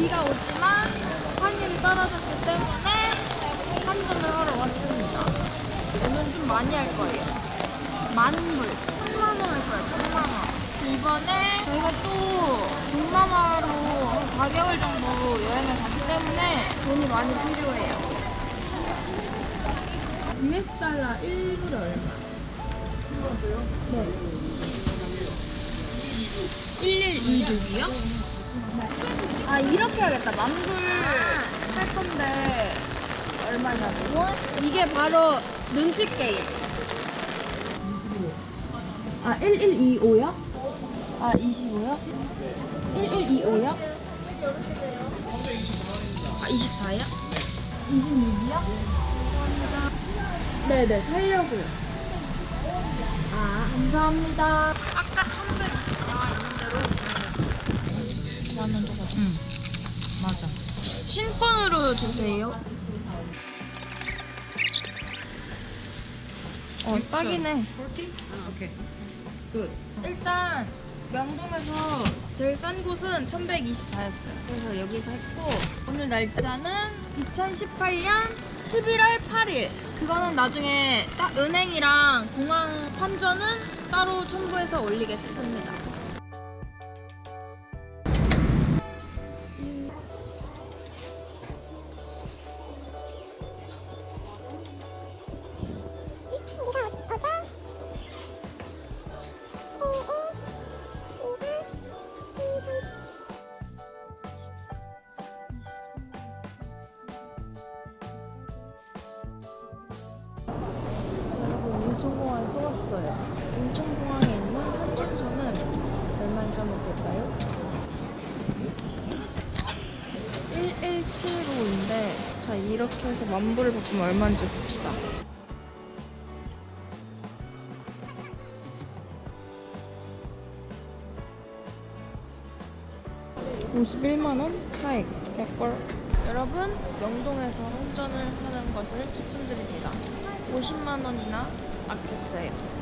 비가 오지만 환율이 떨어졌기 때문에 환전을 하러 왔습니다. 오늘 좀 많이 할 거예요. 만불. 천만 원 할 거예요. 천만 원. 이번에 저희가 또 동남아로 한 4개월 정도 여행을 가기 때문에 돈이 많이 필요해요. US 달러 1불 얼마? 네. 1126이요? 아 이렇게 하겠다. 만불 할 건데 얼마냐고? 이게 바로 눈치 게임. 아 1125요? 아 25요? 1125요? 아 24요? 26이요? 네네 살려고요. 아 감사합니다. 아까 1124 신권으로 주세요. 어, 딱이네. 아, 오케이. 굿. 일단 명동에서 제일 싼 곳은 1124였어요. 그래서 여기서 했고 오늘 날짜는 2018년 11월 8일. 그거는 나중에 딱 은행이랑 공항 환전은 따로 첨부해서 올리겠습니다. 1175인데 자 이렇게 해서 만불을 바꾸면 얼마인지 봅시다. 51만원 차익 개꿀 여러분 명동에서 환전을 하는 것을 추천드립니다. 50만원이나 아꼈어요